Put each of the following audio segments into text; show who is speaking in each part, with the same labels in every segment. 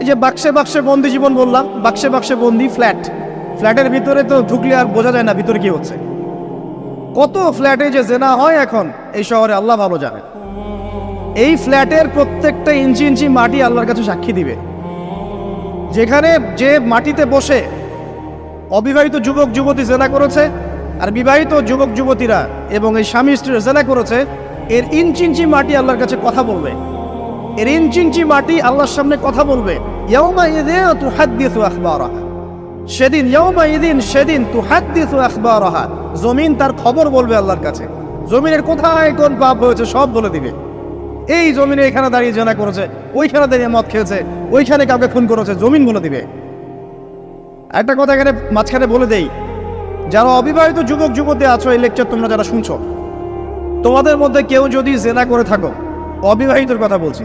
Speaker 1: এই যে বাক্সে বাক্সে বন্দি জীবন বললাম, বাক্সে বাক্সে বন্দি ফ্ল্যাট ফ্ল্যাটের ভিতরে তো ঢুকলে আর বোঝা যায় না ভিতরে কি হচ্ছে। কত ফ্ল্যাটে যে জেনা হয় এখন, এই শহরে আল্লাহ ভালো জানে। এই ফ্ল্যাটের প্রত্যেকটা ইঞ্চি ইঞ্চি মাটি আল্লাহর কাছে সাক্ষী দিবে। যেখানে যে মাটিতে বসে অবিবাহিত যুবক যুবতী জেনা করেছে, আর বিবাহিত যুবক যুবতীরা এবং এই স্বামী স্ত্রীরা জেনা করেছে, এর ইঞ্চি ইঞ্চি মাটি আল্লাহর কাছে কথা বলবে। এর মাটি আল্লাহর সামনে কথা বলবে। ইয়াউমা ইযিন তুহাদ্দিসু আখবারাহা। সেদিন ইয়াউমা ইদিন সেদিন তুহাদ্দিসু আখবারাহা। জমিন তার খবর বলবে আল্লাহর কাছে। জমিনের কোথায় কোন পাপ হয়েছে সব বলে দিবে। এই জমিনে এখানে দাঁড়িয়ে জেনা করেছে, ওইখানে দাঁড়িয়ে মদ খেয়েছে, ওইখানে কাউকে খুন করেছে, জমিন বলে দিবে। একটা কথা এখানে মাঝখানে বলে দেই, যারা অবিবাহিত যুবক যুবতী আছো, এই লেকচার তোমরা যারা শুনছো, তোমাদের মধ্যে কেউ যদি জেনা করে থাকো, অবিবাহিতর কথা বলছি।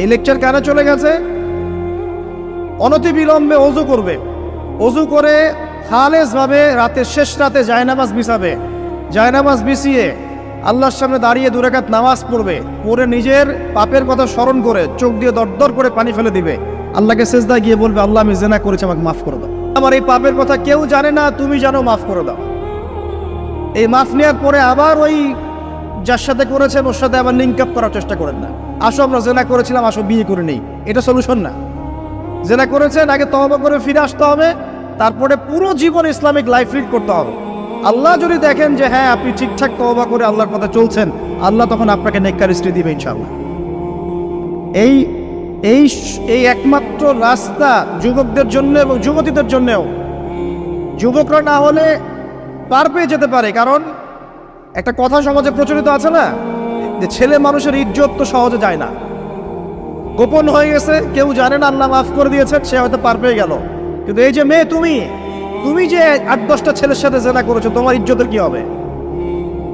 Speaker 1: এই লেকচার কেন চলে গেছে? অনতিবিলম্বে অজু করবে। অজু করে ভাবে রাতের শেষ রাতে জায়নামাজ বিছাবে। জায়নামাজ বিছিয়ে আল্লাহর সামনে দাঁড়িয়ে দুরাকাত নামাজ পড়বে। পড়ে নিজের পাপের কথা স্মরণ করে চোখ দিয়ে দরদর করে পানি ফেলে দিবে। আল্লাহকে সেজদা গিয়ে বলবে, আল্লাহ, আমি জেনা করেছি, আমাকে মাফ করে দাও। আমার এই পাপের কথা কেউ জানে না, তুমি জানো, মাফ করে দাও। এই মাফ নেওয়ার পরে আবার ওই যার সাথে করেছেন, ওর সাথে আবার লিঙ্ক আপ করার চেষ্টা করেন না। আসো, আমরা জেনা করেছিলাম, আসো, বিয়ে করে নেই। এটা সলিউশন না। জেনা করেছেন, আগে তহবা করে ফিরে আসতে হবে, তারপরে পুরো জীবন ইসলামিক লাইফ লিড করতে হবে। আল্লাহ যদি দেখেন যে হ্যাঁ আপনি ঠিকঠাক তহবা করে আল্লাহর কথা চলছেন, আল্লাহ তখন আপনাকে নেককার স্ত্রী দিবে ইনশাআল্লাহ। এই এই এই একমাত্র রাস্তা যুবকদের জন্য এবং যুবতীদের জন্যও। যুবকরা না হলে পার পেয়ে যেতে পারে, কারণ একটা কথা সমাজে প্রচলিত আছে না যে ছেলে মানুষের ইজ্জত তো সহজে যায় না। গোপন হয়ে গেছে, কেউ জানে না, আল্লাহ মাফ করে দিয়েছে, সে হয়তো পার পেয়ে গেল। কিন্তু এই যে মেয়ে তুমি তুমি যে আট, দশটা ছেলের সাথে জেনা করেছ, তোমার ইজ্জতের কি হবে?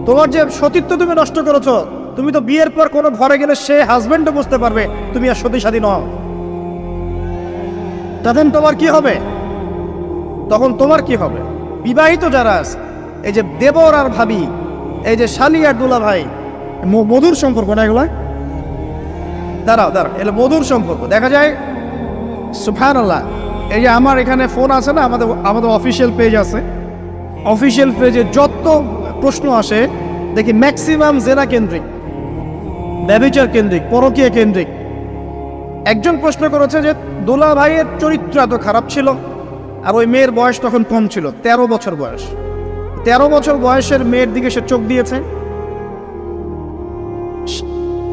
Speaker 1: তোমার যে সতীত্ব তুমি নষ্ট করেছ, তুমি তো বিয়ের পর কোনো ঘরে গেলে সে হাজবেন্ডও বুঝতে পারবে, তুমি আর সতী স্বাধীন হও তখন তোমার কি হবে? তখন তোমার কি হবে? বিবাহিত যারা এই যে দেবর আর ভাবি, এই যে শালি আর দুলা ভাই মধুর সম্পর্ক না এগুলা? দাঁড়াও দাঁড়াও এগুলো মধুর সম্পর্ক। দেখা যায় সুফান আল্লাহ এই যে আমার এখানে ফোন আছে না, আমাদের আমাদের অফিসিয়াল পেজ আছে। অফিসিয়াল পেজে যত প্রশ্ন আসে, দেখি ম্যাক্সিমাম জেনা কেন্দ্রিক, ব্যবিচার কেন্দ্রিক, পরকীয় কেন্দ্রিক। একজন প্রশ্ন করেছে যে, দোলা ভাইয়ের চরিত্র এত খারাপ ছিল, আর ওই মেয়ের বয়স তখন কম ছিল ১৩ বছর বয়স। ১৩ বছর বয়সের মেয়ের দিকে সে চোখ দিয়েছে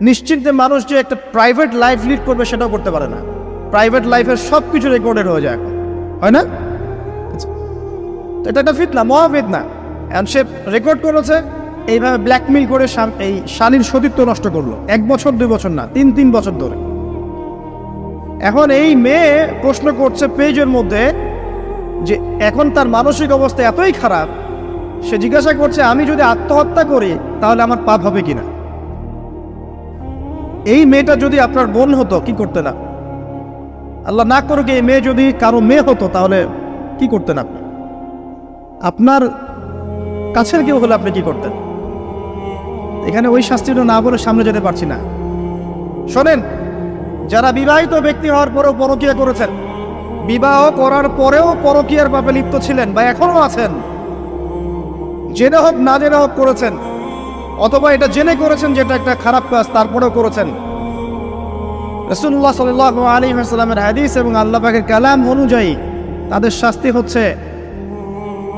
Speaker 1: নিশ্চিন্তে মানুষ যে একটা প্রাইভেট লাইফ লিড করবে সেটাও করতে পারে না। প্রাইভেট লাইফের সব কিছু রেকর্ডেড হয়ে যায় এখন। হয় না? আচ্ছা। এটা একটা ফিতনা মহা ফিতনা এখন সে রেকর্ড করেছে, এইভাবে ব্ল্যাকমেইল করে এই শালীর সতীত্ব নষ্ট করল। এক বছর, দুই বছর না, তিন তিন বছর ধরে। এখন এই মেয়ে প্রশ্ন করছে পেজের মধ্যে যে, এখন তার মানসিক অবস্থা এতই খারাপ, সে জিজ্ঞাসা করছে, আমি যদি আত্মহত্যা করি, তাহলে আমার পাপ হবে কিনা? এই মেয়েটা যদি আপনার বোন হতো, কি করতে না আল্লাহ না করুক এই মেয়ে যদি কারও মেয়ে হতো, তাহলে কি করতেন আপনি? আপনার কাছের কেউ হলে আপনি কি করতেন? এখানে ওই শাস্তিটা না বলে সামনে যেতে পারছি না। শোনেন, যারা বিবাহিত ব্যক্তি হওয়ার পরেও পরকীয়া করেছেন, বিবাহ করার পরেও পরকীয়ার পাপে লিপ্ত ছিলেন বা এখনও আছেন, জেনে হোক না জেনে হোক করেছেন অথবা এটা জেনে করেছেন যেটা একটা খারাপ কাজ, তারপরেও করেছেন। রসুল্লাহ সাল আলী সাল্লামের হাদিস এবং আল্লাহ পাকের কালাম অনুযায়ী তাদের শাস্তি হচ্ছে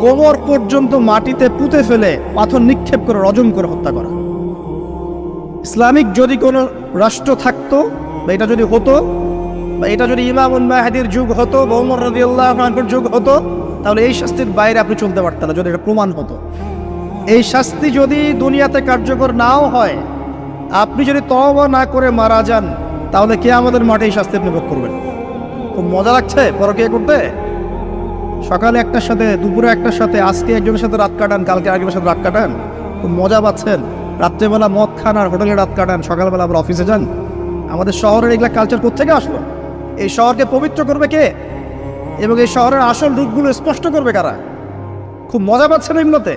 Speaker 1: কোমর পর্যন্ত মাটিতে পুঁতে ফেলে পাথর নিক্ষেপ করে, রজম করে হত্যা করা। ইসলামিক যদি কোনো রাষ্ট্র থাকতো বা এটা যদি হতো বা এটা যদি ইমাম মাহাদির যুগ হতো বৌমর রদিউল্লাহ যুগ হতো, তাহলে এই শাস্তির বাইরে আপনি চলতে পারতেন না যদি এটা প্রমাণ হতো। এই শাস্তি যদি দুনিয়াতে কার্যকর নাও হয়, আপনি যদি তওবা না করে মারা যান, তাহলে কে আমাদের মাঠে এই শাস্তি আপনি ভোগ করবেন? খুব মজা লাগছে পরকিয়া করতে? সকালে একটার সাথে, দুপুরে একটার সাথে, আজকে একজনের সাথে রাত কাটান, কালকে আরেকজনের সাথে রাত কাটান, খুব মজা পাচ্ছেন। রাত্রেবেলা মদ খান আর হোটেলে রাত কাটান, সকালবেলা আবার অফিসে যান। আমাদের শহরের এগুলা কালচার কোথেকে আসলো? এই শহরকে পবিত্র করবে কে? এবং এই শহরের আসল রূপগুলো স্পষ্ট করবে কারা? খুব মজা পাচ্ছেন এগুলোতে।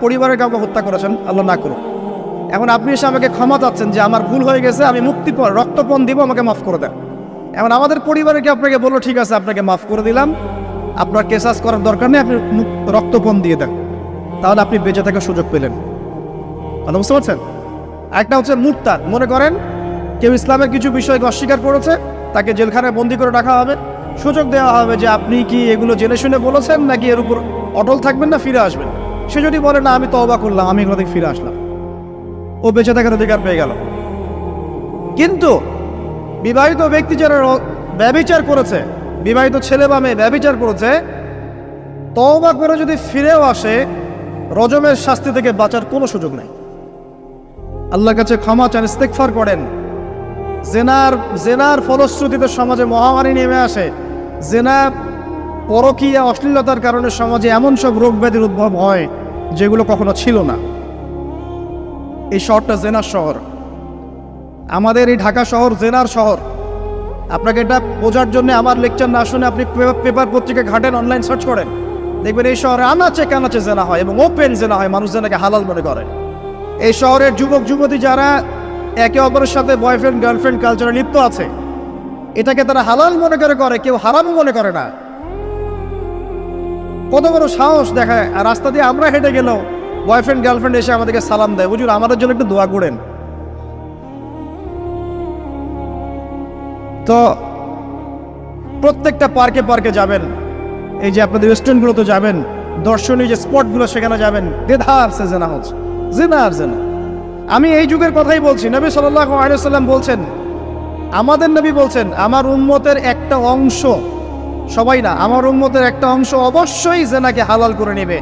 Speaker 1: পরিবারের কাউকে হত্যা করেছেন, আল্লাহ না করুক। এখন আপনি এসে আমাকে ক্ষমা চাচ্ছেন যে আমার ভুল হয়ে গেছে, আমি মুক্তিপণ রক্তপণ দিব, আমাকে মাফ করে দেন। এখন আমাদের পরিবারকে আপনাকে বলল, ঠিক আছে, আপনাকে মাফ করে দিলাম। আপনার কেসাস করার দরকার নেই, আপনি রক্তপণ দিয়ে দেন। তাহলে আপনি বেঁচে থাকার সুযোগ পেলেন। কথা বুঝতে পারছেন? একটা হচ্ছে মুরতাদ। মনে করেন, কেউ ইসলামের কিছু বিষয়কে অস্বীকার করেছে, তাকে জেলখানায় বন্দি করে রাখা হবে। সুযোগ দেওয়া হবে যে আপনি কি এগুলো জেনে শুনে বলেছেন, নাকি এর উপর অটল থাকবেন না, ফিরে আসবেন? সে যদি বলে, না, আমি তওবা করলাম, আমি এগুলো থেকে ফিরে আসলাম। ও বেঁচে থাকার অধিকার পেয়ে গেল। কিন্তু বিবাহিত ব্যক্তি যারা র- ব্যভিচার করেছে, বিবাহিত ছেলে বা মেয়ে ব্যভিচার করেছে, তওবা করে যদি ফিরেও আসে, রজমের শাস্তি থেকে বাঁচার কোনো সুযোগ নেই। আল্লাহর কাছে ক্ষমা চান ইস্তেকফার করেন। জেনার জেনার ফলশ্রুতিতে সমাজে মহামারী নেমে আসে। জেনা পরকীয়া অশ্লীলতার কারণে সমাজে এমন সব রোগ ব্যাধির উদ্ভব হয় যেগুলো কখনো ছিল না। এই শহরটা জেনার শহর। আমাদের এই ঢাকা শহর জেনার শহর। আপনাকে এটা বোঝার জন্য আমার লেকচার না শুনে আপনি পেপার পত্রিকা ঘাটেন অনলাইন সার্চ করেন। দেখবেন এই শহরে আনাচে কানাচে জেনা হয় এবং ওপেন জেনা হয়, মানুষ জেনাকে হালাল মনে করে। এই শহরের যুবক, যুবতী যারা একে অপরের সাথে বয়ফ্রেন্ড গার্লফ্রেন্ড কালচারে লিপ্ত আছে, এটাকে তারা হালাল মনে করে করে, কেউ হারাম মনে করে না। কত বড় সাহস দেখায়। আর রাস্তা দিয়ে আমরা হেঁটে গেলেও বয়ফ্রেন্ড গার্লফ্রেন্ড এসে আমাদেরকে সালাম দেয়। বুঝুন আমাদের জন্য একটু দোয়া করেন। তো প্রত্যেকটা পার্কে পার্কে যাবেন। এই যে আপনাদের রেস্টুরেন্টগুলোতে যাবেন, দর্শনীয় যে স্পটগুলো সেখানে যাবেন। দেধা আসছে জেনা হচ্ছে। জেনা আর জেনা। আমি এই যুগের কথাই বলছি। নবী সাল্লাহ আলিয়াল্লাম বলছেন, আমাদের নবী বলছেন, আমার উন্মতের একটা অংশ সবাই না আমার উন্মতের একটা অংশ অবশ্যই জেনাকে হালাল করে নেবে।